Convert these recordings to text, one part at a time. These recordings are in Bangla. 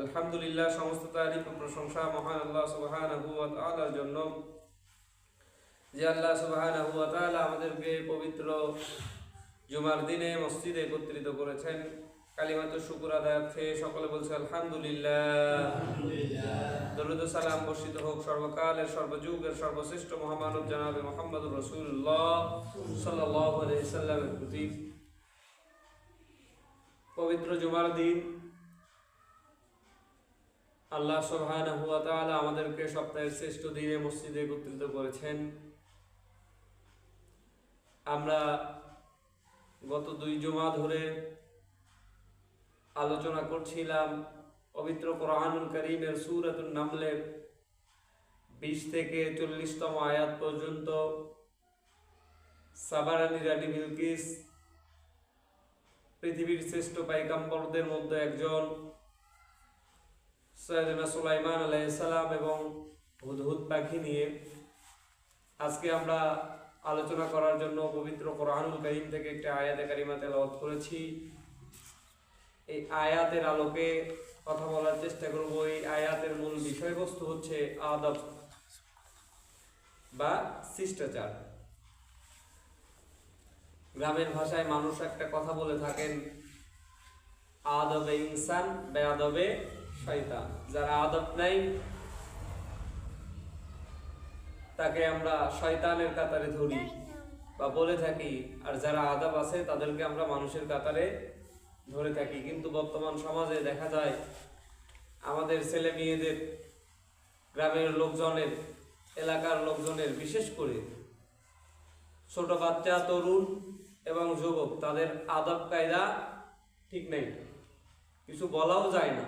আলহামদুলিল্লাহ সমস্ত তারিফ ও প্রশংসা মহান আল্লাহ সুবহানাহু ওয়া তাআলার জন্য। যে আল্লাহ সুবহানাহু ওয়া তাআলা আমাদেরকে পবিত্র জুমার দিনে মসজিদে একত্রিত করেছেন। কালিমাত শুকুর আদায়ার্থে সকলে বলছে আলহামদুলিল্লাহ। দরুদ সালাম বর্ষিত হোক সর্বকালের সর্বযুগের সর্বশ্রেষ্ঠ মহামানব জানাবে মোহাম্মদুর রাসূলুল্লাহ সাল্লাল্লাহু আলাইহি প্রতি। পবিত্র জুমার দিন আল্লাহ সুবহানাহু ওয়া তাআলা আমাদেরকে সপ্তাহের শ্রেষ্ঠ দিনে মসজিদে একত্রিত করেছেন। আমরা গত দুই জুমা ধরে আলোচনা করছিলাম পবিত্র কোরআনুল করিমের সূরাতুন নামলের বিশ থেকে চল্লিশতম আয়াত পর্যন্ত সাবারানি রানী বিলকিস, পৃথিবীর শ্রেষ্ঠ পাইকাম্বরদের মধ্যে একজন সৈয়দনা সুলাইমান আলাইসালাম এবং হুদহুদ পাখি নিয়ে আজকে আমরা আলোচনা করার জন্য পবিত্র কোরআনুল করিম থেকে একটা আয়াতে কারিমা তেলাওয়াত করেছি। এই আয়াতের আলোকে কথা বলার চেষ্টা করব। এই আয়াতের মূল বিষয়বস্তু হচ্ছে আদব বা শিষ্টাচার। গ্রামের ভাষায় মানুষ একটা কথা বলে থাকেন, আদবে ইনসান, বেআদবে শয়তান যারা আদব নাই, তাকে আমরা শয়তানের কাতারে ধরি বা বলে থাকি। আর যারা আদব আছে, তাদেরকে আমরা মানুষের কাতারে ধরে থাকি। কিন্তু বর্তমান সমাজে দেখা যায়, আমাদের ছেলে মেয়েদের, গ্রামের লোকজনের, এলাকার লোকজনের, বিশেষ করে ছোট বাচ্চা, তরুণ এবং যুবক, তাদের আদব কায়দা ঠিক নেই। কিছু বলাও যায় না।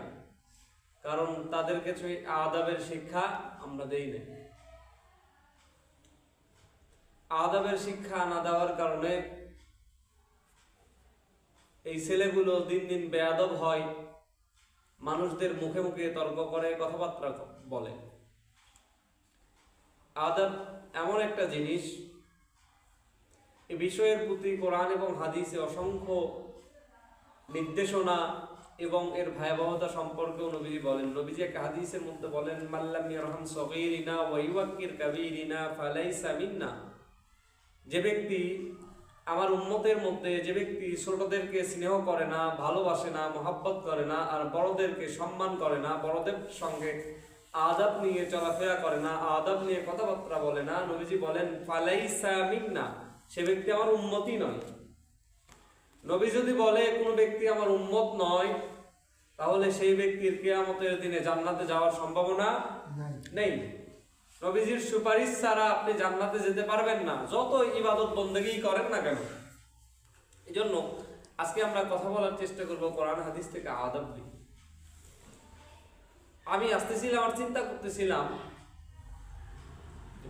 কারণ তাদেরকে সেই আদাবের শিক্ষা আমরা দেই না আদাবের শিক্ষা না দেওয়ার কারণে এই ছেলেগুলো দিন দিন বেয়াদব হয়, মানুষদের মুখে মুখে তর্ক করে, কথাবার্তা বলে। আদাব এমন একটা জিনিস এই বিষয়ের প্রতি কোরআন এবং হাদিসে অসংখ্য নির্দেশনা এবং এর ভয়াবহতা সম্পর্কেও নবীজি বলেন। নবীজি একটা হাদিসের মধ্যে বলেন মাল্লাম ইয়ারহাম সগীরিনা ওয়া ইউয়াক্কির কাবীরিনা ফালাইসা মিন্না। যে ব্যক্তি আমার উম্মতের মধ্যে, যে ব্যক্তি ছোটদেরকে স্নেহ করে না, ভালোবাসে না, মহাব্বত করে না, আর বড়দেরকে সম্মান করে না, বড়দের সঙ্গে আদাব নিয়ে চলাফেরা করে না, আদাব নিয়ে কথাবার্তা বলে না, নবীজি বলেন, ফালাইসা মিন্না। সে ব্যক্তি আমার উন্মতি নয়। নবী যদি বলে কোনো ব্যক্তি আমার উম্মত নয় তাহলে সেই ব্যক্তির কেয়ামতের দিনে জান্নাতে যাওয়ার সম্ভাবনা নেই। নবীজির সুপারিশ ছাড়া আপনি জান্নাতে যেতে পারবেন না। যত ইবাদত বন্দেগী করেন না কেন? এই জন্য আজকে আমরা কথা বলার চেষ্টা করব কোরআন হাদিস থেকে আদব নিয়ে আমি আসতেছিলাম আর চিন্তা করতেছিলাম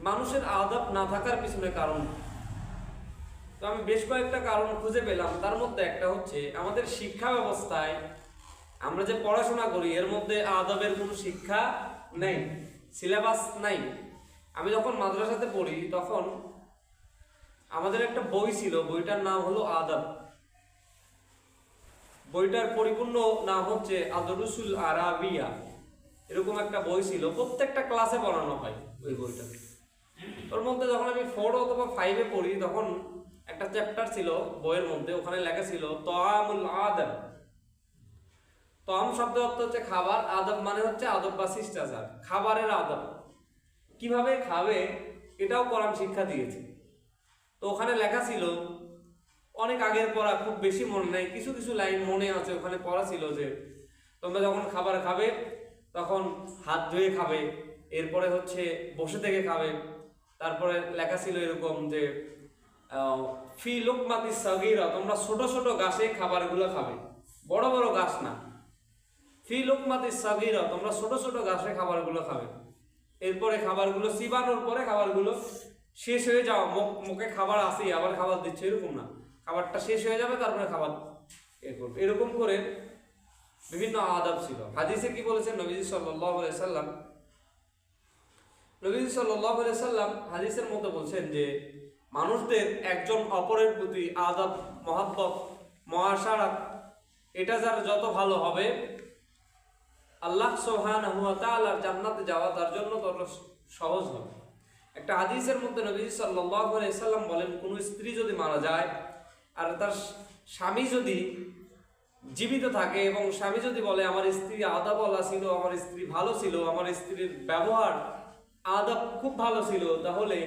মানুষের আদব না থাকার পিছনে কারণ তো আমি বেশ কয়েকটা কারণ খুঁজে পেলাম। তার মধ্যে একটা হচ্ছে, আমাদের শিক্ষা ব্যবস্থায় আমরা যে পড়াশোনা করি, এর মধ্যে আদবের কোনো শিক্ষা নেই, সিলেবাস নাই। আমি যখন মাদ্রাসাতে পড়ি, তখন আমাদের একটা বই ছিল, বইটার নাম হলো আদব। বইটার পরিপূর্ণ নাম হচ্ছে আদরুসুল আরাবিয়া। এরকম একটা বই ছিল, প্রত্যেকটা ক্লাসে পড়ানো হয় ওই বইটা। ওর মধ্যে যখন আমি ফোর অথবা ফাইভে পড়ি, তখন একটা চ্যাপ্টার ছিল বইয়ের মধ্যে, ওখানে লেখা ছিল, তয়ামুল আদব। তম শব্দ অর্থ হচ্ছে খাবার, আদব মানে হচ্ছে আদব বা শিষ্টাচার, খাবারের আদব। কীভাবে খাবে, এটাও কোরআন শিক্ষা দিয়েছে। তো ওখানে লেখা ছিল, অনেক আগের পড়া, খুব বেশি মনে নেই, কিছু কিছু লাইন মনে আছে, ওখানে পড়া ছিল যে, তোমরা যখন খাবার খাবে, তখন হাত ধুয়ে খাবে, এরপরে হচ্ছে বসে থেকে খাবে। তারপরে লেখা ছিল এরকম যে ফি লোকমাতি সগিরা, তোমরা ছোট ছোট গাছে খাবারগুলো খাবে। বড় বড় গাছ না। ফি লোকমাতি সগিরা, তোমরা ছোট ছোট গাছে খাবারগুলো খাবে। এরপরে খাবারগুলো চিবানোর পরে খাবারগুলো শেষ হয়ে যাওয়া। মুখ- খাবার আসেই, আবার খাবার দিচ্ছে, এরকম না। খাবারটা শেষ হয়ে যাবে, তারপরে খাবার এরকম করে বিভিন্ন আদাব ছিল। হাদিসে কি বলেছেন নবীজি আলাইহি সাল্লাম? নবীজি আলাইহি সাল্লাম হাদিসের মতো বলছেন যে মানুষদের একজন অপরের প্রতি আদব, মহাব্বত মহাসারাত এটা যার যত ভালো হবে, আল্লাহ সোহান তাআলার জান্নাতে যাওয়া তার জন্য তত সহজ হবে। একটা হাদিসের মধ্যে নবী আলাইহি সাল্লাম বলেন, কোন স্ত্রী যদি মারা যায় আর তার স্বামী যদি জীবিত থাকে এবং স্বামী যদি বলে, আমার স্ত্রী আদাব বলা ছিল, আমার স্ত্রী ভালো ছিল, আমার স্ত্রীর ব্যবহার, আদাব খুব ভালো ছিল, তাহলে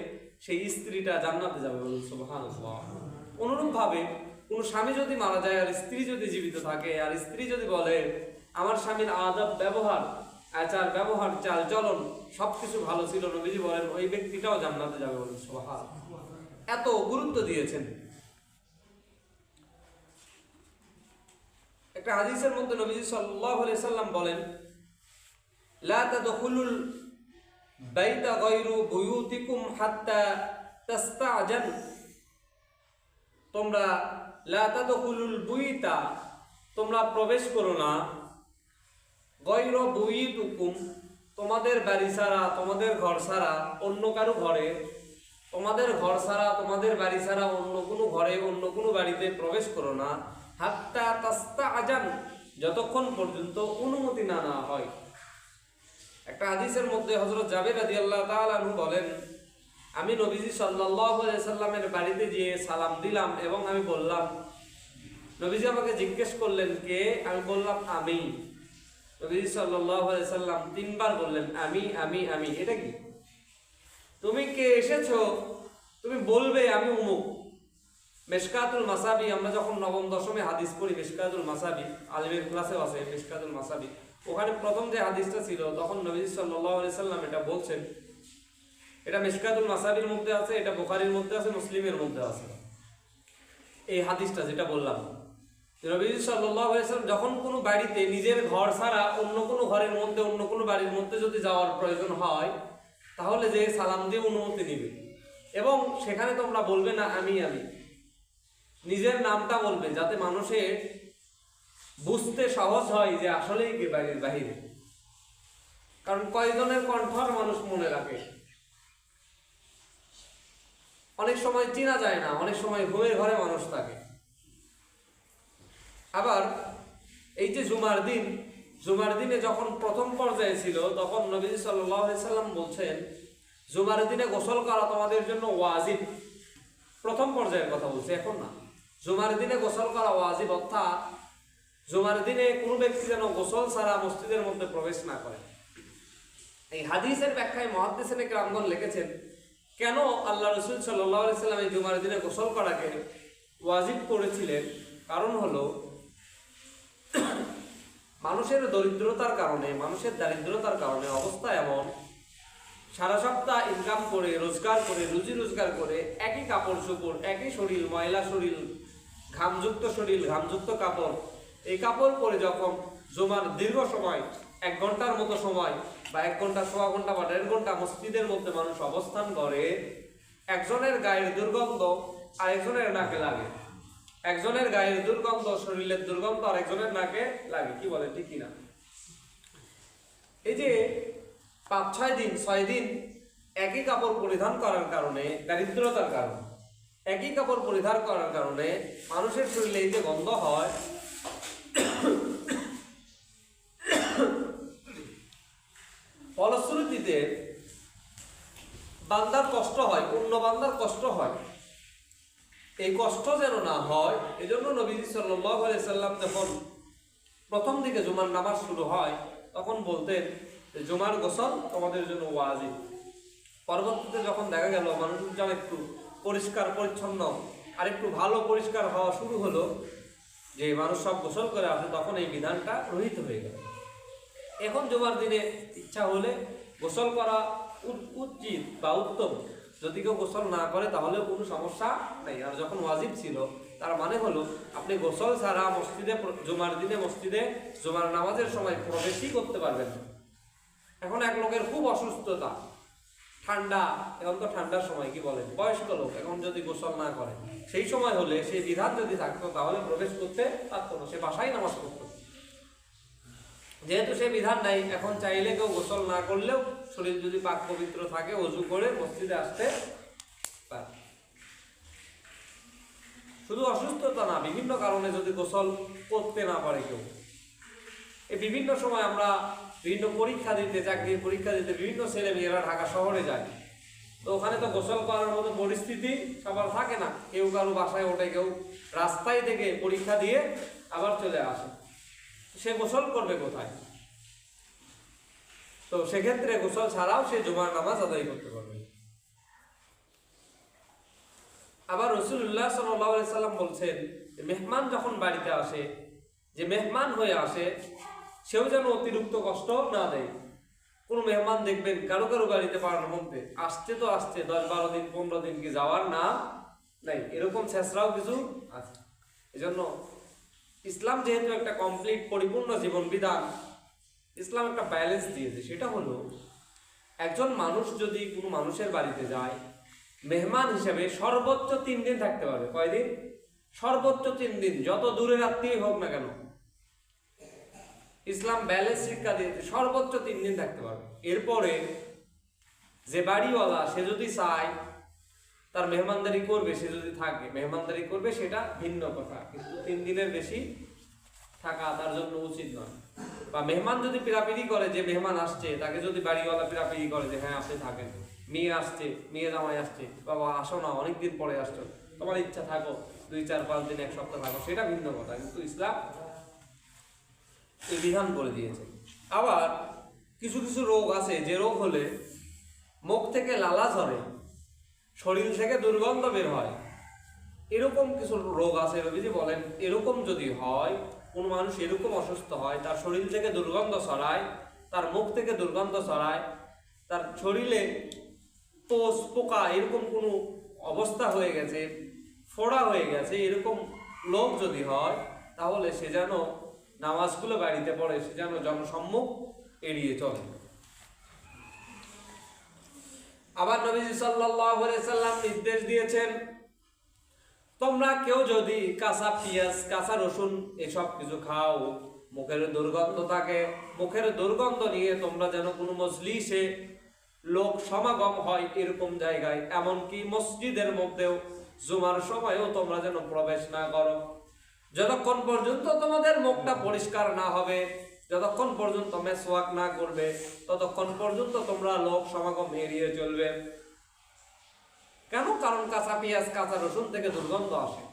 সেই স্ত্রীটা জান্নাতে যাবে অনুরূপ ভাবে কোন স্বামী যদি মারা যায়, আর স্ত্রী যদি জীবিত থাকে, আর স্ত্রী যদি বলে, আমার স্বামীর আদব, ব্যবহার, আচার, ব্যবহার, চাল, চলন সবকিছু ভালো ছিল নবীজি বলেন, ওই ব্যক্তিটাও জান্নাতে যাবে বলুন সুবহান এত গুরুত্ব দিয়েছেন। একটা হাদিসের মধ্যে নবীজি সাল্লাল্লাহু সাল্লাম বলেন, লা তাদখুলুল বাইতা বুয়ুতিকুম হাত্তা তাস্তাজান। তোমরা তোমরা প্রবেশ করো না। গৈর বুইতুকুম তোমাদের বাড়ি ছাড়া, তোমাদের ঘর ছাড়া অন্য কারও ঘরে। তোমাদের ঘর ছাড়া, তোমাদের বাড়ি ছাড়া অন্য কোনো ঘরে, অন্য কোনো বাড়িতে প্রবেশ করো না। হাত্তা তাস্তা আজান যতক্ষণ পর্যন্ত অনুমতি না নেওয়া হয়। একটা হাদিসের মধ্যে হজরত জাবের রাদি আল্লাহ তালু বলেন, আমি নবীজি সাল্লামের বাড়িতে গিয়ে সালাম দিলাম এবং আমি বললাম, নবীজি আমাকে জিজ্ঞেস করলেন, কে? আমি বললাম, আমি। নবীজি সাল্লাম তিনবার বললেন, আমি আমি আমি। এটা কি? তুমি কে? এসেছ? তুমি বলবে, আমি উমুক। মেশকাতুল মাসাবি, আমরা যখন নবম দশমে হাদিস পড়ি, মেশকাতুল মাসাবি, আলিমের ক্লাসেও আছে, মেশকাতুল মাসাবি। ওখানে প্রথম যে হাদিসটা ছিল, তখন সাল্লাল্লাহু আলাইহি সাল্লাম এটা বলছেন। এটা মেশকাতুল মাসাবির মধ্যে আছে, এটা বোখারির মধ্যে আছে, মুসলিমের মধ্যে আছে। এই হাদিসটা যেটা বললাম নবীজি সাল্লাল্লাহু আলাইহি সাল্লাম যখন কোনো বাড়িতে নিজের ঘর ছাড়া অন্য কোনো ঘরের মধ্যে, অন্য কোনো বাড়ির মধ্যে যদি যাওয়ার প্রয়োজন হয়, তাহলে যে সালাম দিয়ে অনুমতি নিবে। এবং সেখানে তোমরা বলবে না, আমি আমি। নিজের নামটা বলবে, যাতে মানুষের বুঝতে সহজ হয় যে আসলেই কে বাড়ির বাহিরে। কারণ কয়জনের কণ্ঠর মানুষ মনে রাখে? অনেক সময় চেনা যায় না, অনেক সময় ঘুমের ঘরে মানুষ থাকে। আবার এই যে জুমার দিন, জুমার দিনে যখন প্রথম পর্যায়ে ছিল, তখন নবীজি সাল্লাম বলছেন, জুমার দিনে গোসল করা তোমাদের জন্য ওয়াজিব। প্রথম পর্যায়ের কথা বলছি, এখন না। জুমার দিনে গোসল করা ওয়াজিব অর্থাৎ জুমার দিনে কোনো ব্যক্তি যেন গোসল ছাড়া মসজিদের মধ্যে প্রবেশ না করে। এই হাদিসের ব্যাখ্যায় মহাদ্দেশনে গ্রামগণ লিখেছেন, কেন আল্লাহ রসুল সাল্লাহ সাল্লাম এই জুমার দিনে গোসল করাকে ওয়াজিব করেছিলেন? কারণ হলো, মানুষের দরিদ্রতার কারণে, মানুষের দারিদ্রতার কারণে অবস্থা এমন, সারা সপ্তাহ ইনকাম করে, রোজগার করে, রুজি রোজগার করে, একই কাপড় চোপড় একই শরীর, ময়লা শরীর, ঘামযুক্ত শরীর, ঘামযুক্ত কাপড় এই কাপড় পরে যখন জমার দীর্ঘ সময়, এক ঘণ্টার মতো সময় বা এক ঘণ্টা, সোয়া ঘণ্টা বা দেড় ঘণ্টা মসজিদের মধ্যে মানুষ অবস্থান করে, একজনের গায়ের দুর্গন্ধ আরেকজনের নাকে লাগে। একজনের গায়ের দুর্গন্ধ শরীরের দুর্গন্ধ আরেকজনের নাকে লাগে, কি বলে ঠিক কিনা? এই যে পাঁচ, ছয় দিন ছয় দিন একই কাপড় পরিধান করার কারণে, দারিদ্রতার কারণে, একই কাপড় পরিধান করার কারণে মানুষের শরীরে এই যে গন্ধ হয় ফলশ্রুতিতে বান্দার কষ্ট হয়, অন্য বান্দার কষ্ট হয়। এই কষ্ট যেন না হয়, এজন্য নবীজি আলাইহি সাল্লাম যখন প্রথম দিকে জুমার নামাজ শুরু হয়, তখন বলতেন যে, জুমার গোসল তোমাদের জন্য ওয়াজিব। পরবর্তীতে যখন দেখা গেল মানুষজন একটু পরিষ্কার, পরিচ্ছন্ন আর একটু ভালো পরিষ্কার হওয়া শুরু হলো, যে মানুষ সব গোসল করে আসে, তখন এই বিধানটা রহিত হয়ে গেল। এখন জুমার দিনে ইচ্ছা হলে গোসল করা উচিত বা উত্তম। যদি কেউ গোসল না করে তাহলে কোনো সমস্যা নেই। আর যখন ওয়াজিব ছিল, তার মানে হলো, আপনি গোসল ছাড়া মসজিদে জুমার দিনে মসজিদে জুমার নামাজের সময় প্রবেশই করতে পারবেন এখন এক লোকের খুব অসুস্থতা, ঠান্ডা, এখন তো ঠান্ডার সময়, কি বলেন? বয়স্ক লোক, এখন যদি গোসল না করে, সেই সময় হলে সেই বিধান যদি থাকতো, তাহলে প্রবেশ করতে পারতো না। সে বাসায় নামাজ পড়তো। যেহেতু সে বিধান নাই, এখন চাইলে কেউ গোসল না করলেও শরীর যদি পাক পবিত্র থাকে, অজু করে মসজিদে আসতে পারে। শুধু অসুস্থতা না, বিভিন্ন কারণে যদি গোসল করতে না পারে কেউ এই বিভিন্ন সময় আমরা বিভিন্ন পরীক্ষা দিতে, চাকরির পরীক্ষা দিতে বিভিন্ন ছেলে মেয়েরা ঢাকা শহরে যায়। তো ওখানে তো গোসল করার মতো পরিস্থিতি সবার থাকে না। কেউ কারও বাসায় ওঠে, কেউ রাস্তায় থেকে পরীক্ষা দিয়ে আবার চলে আসে। সে গোসল করবে কোথায়? তো সেক্ষেত্রে গোসল ছাড়াও সে জুমার নামাজ আদায় করতে পারবে। আবার রসুল্লাহ সাল্লাম বলছেন মেহমান যখন বাড়িতে আসে, যে মেহমান হয়ে আসে, সেও যেন অতিরিক্ত কষ্ট না দেয়। কোনো মেহমান দেখবেন কারও কারও বাড়িতে পাড়ার মধ্যে আসতে তো আসছে, দশ বারো দিন, পনেরো দিন কি যাওয়ার না নাই। এরকম ছেঁচড়াও কিছু আছে। এজন্য ইসলাম যেহেতু একটা কমপ্লিট পরিপূর্ণ জীবন বিধান ইসলাম একটা ব্যালেন্স দিয়েছে। সেটা হলো, একজন মানুষ যদি কোনো মানুষের বাড়িতে যায়, মেহমান হিসেবে সর্বোচ্চ তিন দিন থাকতে পারবে। কয়দিন? সর্বোচ্চ তিন দিন, যত দূরের আত্মীয় হোক না কেন। ইসলাম ব্যালেন্স শিক্ষা দিয়েছে সর্বোচ্চ তিন দিন থাকতে পারবে। এরপরে যে বাড়িওয়ালা, সে যদি চায় তার মেহমানদারি করবে, সে যদি থাকে। মেহমানদারি করবে, সেটা ভিন্ন কথা। কিন্তু তিন দিনের বেশি থাকা তার জন্য উচিত নয়। বা মেহমান যদি পিরাপিরি করে, যে মেহমান আসছে, তাকে যদি বাড়িওয়ালা পিরাপিরি করে যে হ্যাঁ আপনি থাকেন। মেয়ে আসছে, মেয়ে জামাই আসছে, বাবা, আসো না, অনেকদিন পরে আসছো। তোমার ইচ্ছা থাকো, দুই, চার, পাঁচ দিন, এক সপ্তাহ থাকো। সেটা ভিন্ন কথা। কিন্তু ইসলাম এই বিধান করে দিয়েছে। আবার কিছু কিছু রোগ আছে। যে রোগ হলে মুখ থেকে লালা ঝরে। শরীর থেকে দুর্গন্ধ বের হয়। এরকম কিছু রোগ আছে রবিজি বলেন। এরকম যদি হয়, কোনো মানুষ এরকম অসুস্থ হয়, তার শরীর থেকে দুর্গন্ধ ছড়ায়, তার মুখ থেকে দুর্গন্ধ ছড়ায়, তার শরীরে পোষ পোকা এরকম কোনো অবস্থা হয়ে গেছে, ফোড়া হয়ে গেছে, এরকম লোক যদি হয়, তাহলে সে যেন নামাজগুলো বাড়িতে পড়ে, সে যেন জনসম্মুখ এড়িয়ে চলে। আবার নবীজি সাল্লাল্লাহু সাল্লাম নির্দেশ দিয়েছেন, তোমরা কেউ যদি কাঁচা পেঁয়াজ, কাঁচা রসুন এসব কিছু খাও, মুখের দুর্গন্ধ থাকে, মুখের দুর্গন্ধ নিয়ে তোমরা যেন কোনো মজলিসে লোক সমাগম হয় এরকম জায়গায়, এমনকি মসজিদের মধ্যেও জুমার সময়ও তোমরা যেন প্রবেশ না করো। যতক্ষণ পর্যন্ত তোমাদের মুখটা পরিষ্কার না হবে যতক্ষণ পর্যন্ত মেসওয়াক না করবে, ততক্ষণ পর্যন্ত তোমরা লোক সমাগম এড়িয়ে চলবে। কেন? কারণ কাঁচা পেঁয়াজ, কাঁচা রসুন থেকে দুর্গন্ধ আসে।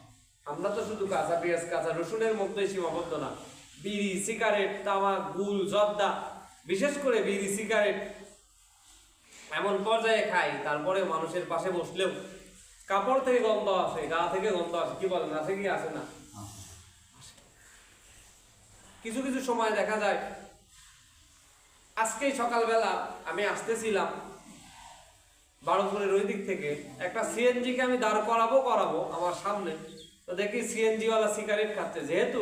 আমরা তো শুধু কাঁচা পেঁয়াজ, কাঁচা রসুনের মধ্যেই সীমাবদ্ধ না। বিড়ি, সিগারেট তামাক গুল জর্দা, বিশেষ করে বিড়ি, সিগারেট এমন পর্যায়ে খাই, তারপরে মানুষের পাশে বসলেও কাপড় থেকে গন্ধ আসে, গা থেকে গন্ধ আসে, কি বলেন আসে কি আসে না? কিছু কিছু সময় দেখা যায়, আজকেই সকালবেলা আমি আসতেছিলাম বারোপুরের ওই দিক থেকে। একটা সিএনজি কে আমি দাঁড় করাবো করাবো আমার সামনে। তো দেখি সিএনজি ওয়ালা সিগারেট খাচ্ছে। যেহেতু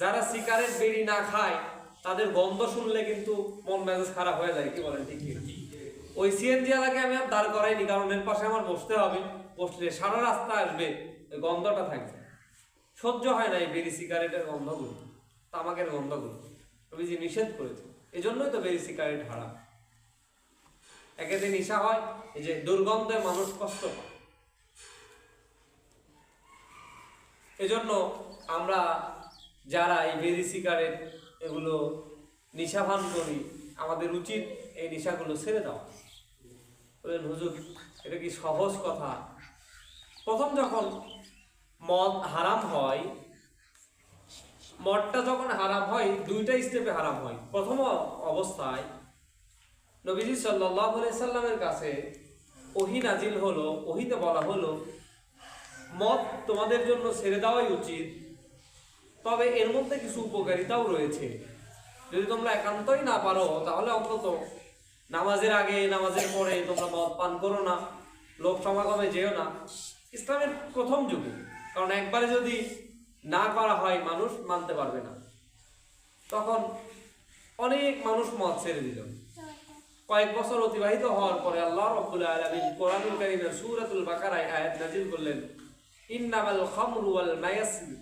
যারা সিগারেট বেরি না খায়, তাদের গন্ধ শুনলে কিন্তু মন মেজাজ খারাপ হয়ে যায়, কি বলেন ঠিক ওই সিএনজি ওয়ালাকে আমি আর দাঁড় করাইনি, কারণ এর পাশে আমার বসতে হবে। বসলে সারা রাস্তা আসবে, ওই গন্ধটা থাকবে। সহ্য হয় না এই বেরি সিগারেটের গন্ধগুলো। তামাকের গন্ধগুলো যে নিষেধ করেছে এই জন্যই তো বেরি সিগারেট হারাম একেতে নেশা হয়, এই যে দুর্গন্ধে মানুষ কষ্ট পায়। এজন্য আমরা যারা এই বেরি সিগারেট এগুলো নিশাভান করি, আমাদের উচিত এই নেশাগুলো ছেড়ে দেওয়া। বলেন, হুজুর, এটা কি সহজ কথা? প্রথম যখন মদ হারাম হয় মদটা যখন হারাম হয়, দুইটা স্টেপে হারাম হয়। প্রথম অবস্থায় নবীজি আলাইহি সাল্লামের কাছে ওহি নাজিল হলো, ওহিতে বলা হলো, মদ তোমাদের জন্য ছেড়ে দেওয়াই উচিত, তবে এর মধ্যে কিছু উপকারিতাও রয়েছে। যদি তোমরা একান্তই না পারো, তাহলে অন্তত নামাজের আগে, নামাজের পরে তোমরা মদ পান করো না, লোক সমাগমে যেও না। ইসলামের প্রথম যুগে, কারণ একবারে যদি না করা হয়, মানুষ মানতে পারবে না। তখন অনেক মানুষ মদ ছেড়ে দিল। কয়েক বছর অতিবাহিত হওয়ার পরে আল্লাহ রাব্বুল আলামিন কোরআনুল কারীমের সূরাতুল বাকারায় আয়াত নাযিল করলেন, ইন্নামাল খামরু ওয়াল মায়াসির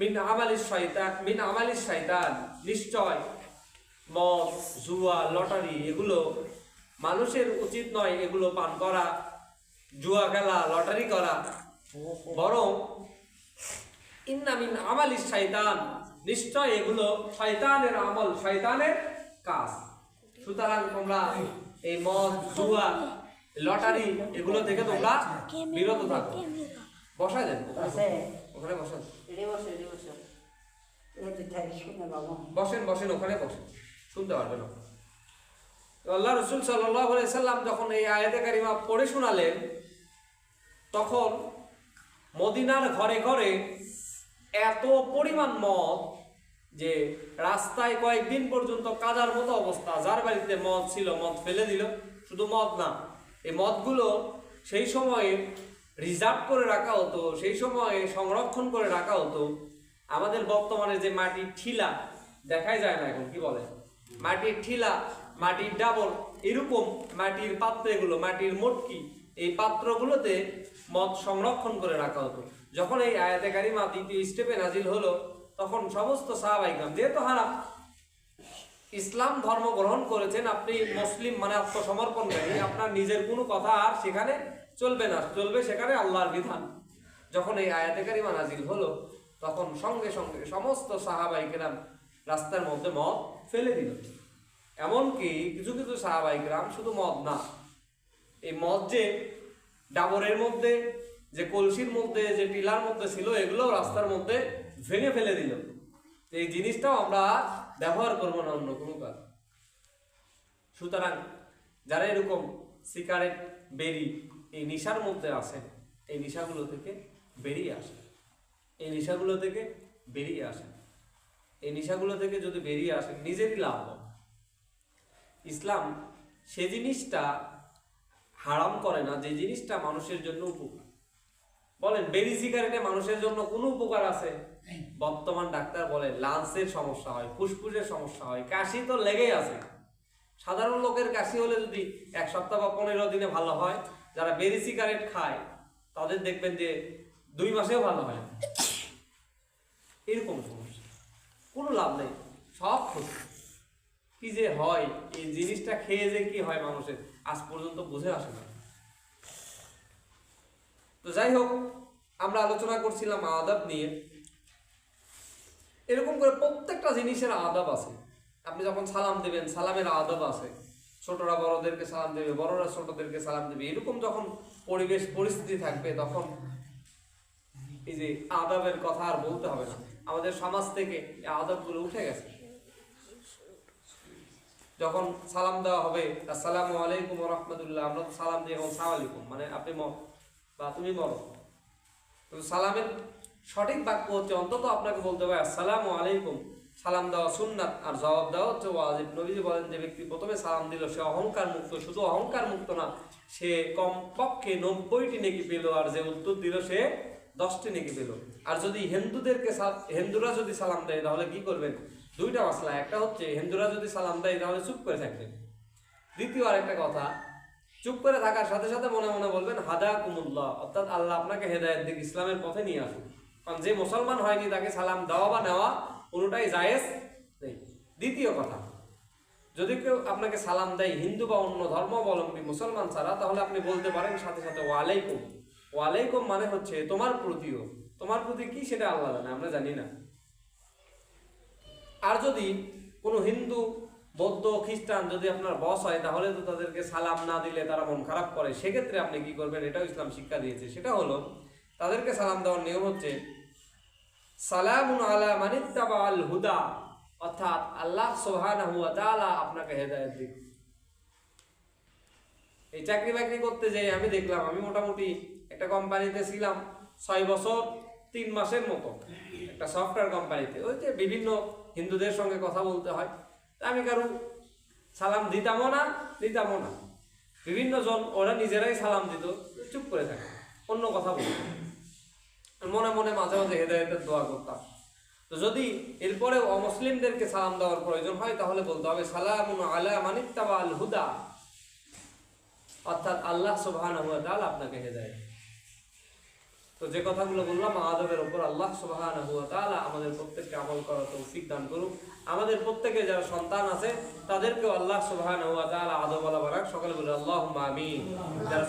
মিন আমালিশ শয়তান মিন আমালিশ শয়তান নিশ্চয় মদ, জুয়া, লটারি এগুলো মানুষের উচিত নয় এগুলো পান করা, জুয়া খেলা, লটারি করা। বরং ইন্না মিন আমালিশ শয়তান। নিশ্চয় এগুলো শয়তানের আমল শয়তানের কাজ। সুতরাং তোমরা এই মদ জুয়া লটারি এগুলো থেকে তোমরা বিরত থাকো। দেন। ওখানে বসেন। বসে বসে। বসেন বসেন ওখানে বসেন। শুনতে পারবেন আল্লাহ রসুল সাল্লাহ সাল্লাম যখন এই আয়াতে কারিমা পড়ে শোনালেন তখন মদিনার ঘরে ঘরে এত পরিমাণ মদ যে রাস্তায় কয়েকদিন পর্যন্ত কাদার মতো অবস্থা। যার বাড়িতে মদ ছিল, মদ ফেলে দিল। শুধু মদ না, এই মদগুলো সেই সময়ে রিজার্ভ করে রাখা হতো, সেই সময়ে সংরক্ষণ করে রাখা হতো। আমাদের বর্তমানে যে মাটির ঠিলা, দেখাই যায় না এখন, কি বলে? মাটির ঠিলা, মাটির ডাবল, এরকম মাটির পাত্রগুলো, মাটির মটকি, এই পাত্রগুলোতে মদ সংরক্ষণ করে রাখা হতো। যখন এই আয়াতে কারিমা দ্বিতীয় স্টেপে নাজিল হলো, তখন সমস্ত সাহাবাইকাম যেহেতু হারাম ইসলাম ধর্ম গ্রহণ করেছেন, আপনি মুসলিম মানে আত্মসমর্পণ আত্মসমর্পণকারী আপনার নিজের কোনো কথা আর সেখানে চলবে না, চলবে সেখানে আল্লাহর বিধান। যখন এই আয়াতে কারিমা নাজিল হলো, তখন সঙ্গে সঙ্গে সমস্ত সাহাবাই কেরাম রাস্তার মধ্যে মদ ফেলে দিল। এমনকি কিছু কিছু সাহাবাই কেরাম শুধু মদ না, এই মদ যে ডাবরের মধ্যে, যে কলসির মধ্যে, যে টিলার মধ্যে ছিল, এগুলো রাস্তার মধ্যে ভেঙে ফেলে দিল। এই জিনিসটাও আমরা ব্যবহার করব না অন্য কোনো কাজ। সুতরাং যারা এরকম সিগারেট বেরি এই নেশার মধ্যে আসেন, এই নেশাগুলো থেকে বেরিয়ে আসেন। এই নেশাগুলো থেকে বেরিয়ে আসেন। এই নেশাগুলো থেকে যদি বেরিয়ে আসেন, নিজেরই লাভ হবে। ইসলাম সে জিনিসটা হারাম করে না যে জিনিসটা মানুষের জন্য উপকার। বলেন বেরি সিগারেটে মানুষের জন্য কোনো উপকার আছে? বর্তমান ডাক্তার বলে লাংসের সমস্যা হয় ফুসফুসের সমস্যা হয় কাশি তো লেগেই আছে। সাধারণ লোকের কাশি হলে যদি এক সপ্তাহ বা পনেরো দিনে ভালো হয় যারা বেরি সিগারেট খায় তাদের দেখবেন যে দুই মাসেও ভালো হয়। এরকম সমস্যা। কোনো লাভ নেই। সব ক্ষতি। কি যে হয় এই জিনিসটা খেয়ে যে কি হয় মানুষের? আজ পর্যন্ত বুঝে আসে না। তো যাই হোক, আমরা আলোচনা করছিলাম আদাব নিয়ে। এরকম করে প্রত্যেকটা জিনিসের আদাব আছে। আপনি যখন সালাম দেবেন, সালামের আদাব আছে। ছোটরা বড়দেরকে সালাম দেবে, বড়রা ছোটদেরকে সালাম দেবে। এরকম যখন পরিবেশ, পরিস্থিতি থাকবে, তখন এই যে আদাবের কথা আর বলতে হবে না। আমাদের সমাজ থেকে আদাবগুলো উঠে গেছে। যখন সালাম দেওয়া হবে, আসসালামু আলাইকুম রহমতুল্লাহ, আমরা তো সালাম দিই এবং সালাম মানে আপনি মর, বা তুমি মরো। তো সালামের সঠিক বাক্য হচ্ছে, অন্তত আপনাকে বলতে হবে, আসসালামু আলাইকুম। সালাম দেওয়া সুন্নাত, আর জবাব দেওয়া হচ্ছে ওয়াজিব। নবীজি বলেন যে ব্যক্তি প্রথমে সালাম দিল, সে অহংকার মুক্ত শুধু অহংকার মুক্ত না, সে কম পক্ষে নব্বইটি নেকি পেল, আর যে উত্তর দিল, সে দশটি নেকি পেল। আর যদি হিন্দুদেরকে হিন্দুরা যদি সালাম দেয়, তাহলে কি করবেন? দুইটা মশলা, একটা হচ্ছে হিন্দুরা যদি সালাম দেয়, তাহলে চুপ করে থাকবেন দ্বিতীয় আরেকটা কথা, চুপ করে থাকার সাথে সাথে মনে মনে বলবেন হাদা কুমুল্লাহ অর্থাৎ আল্লাহ আপনাকে হেদায়ত দিক, ইসলামের পথে নিয়ে আসুন কারণ যে মুসলমান হয়নি, তাকে সালাম দেওয়া বা নেওয়া কোনোটাই জায়েজ নেই। দ্বিতীয় কথা, যদি কেউ আপনাকে সালাম দেয়, হিন্দু বা অন্য ধর্মাবলম্বী মুসলমান ছাড়া, তাহলে আপনি বলতে পারেন সাথে সাথে, ওয়ালাইকুম। ওয়ালাইকুম মানে হচ্ছে তোমার প্রতিও। তোমার প্রতি কি সেটা আল্লাহ জানে, আমরা জানি না। আর যদি কোনো হিন্দু, বৌদ্ধ, খ্রিস্টান যদি আপনার বস হয়, তাহলে তো তাদেরকে সালাম না দিলে তারা মন খারাপ করে। সেক্ষেত্রে আপনি কি করবেন? এটাও ইসলাম শিক্ষা দিয়েছে। সেটা হলো, তাদেরকে সালাম দেওয়ার নিয়ম হচ্ছে, সালামুন আলা মানিত্তাবা আল হুদা, অর্থাৎ আল্লাহ তাআলা আপনাকে হেদায়েত দিক। এই চাকরি বাকরি করতে যাই আমি দেখলাম, আমি মোটামুটি একটা কোম্পানিতে ছিলাম ছয় বছর, তিন মাসের মতো, একটা সফটওয়্যার কোম্পানিতে। ওই যে বিভিন্ন হিন্দুদের সঙ্গে কথা বলতে হয়। আমি কারও সালাম দিতামও না দিতামও না। বিভিন্ন জন, ওরা নিজেরাই সালাম দিত, চুপ করে থাকে, অন্য কথা বলতো। মনে মনে মাঝে মাঝে হেদায়তের দোয়া করতাম। তো যদি এরপরে অমুসলিমদেরকে সালাম দেওয়ার প্রয়োজন হয়, তাহলে বলতে হবে, সালামুন আলা মানিত্তাবা আল হুদা। অর্থাৎ আল্লাহ তাআলা আপনাকে হেদায়েত তো যে কথাগুলো বললাম, আদবের উপর আল্লাহ তাআলা আমাদের প্রত্যেককে আমল করা তৌফিক দান করুক। আমাদের প্রত্যেকে যারা সন্তান আছে, তাদেরকেও আল্লাহ তাআলা আদব আলা বারাক সকলে বলে আল্লাহ আমিন। যারা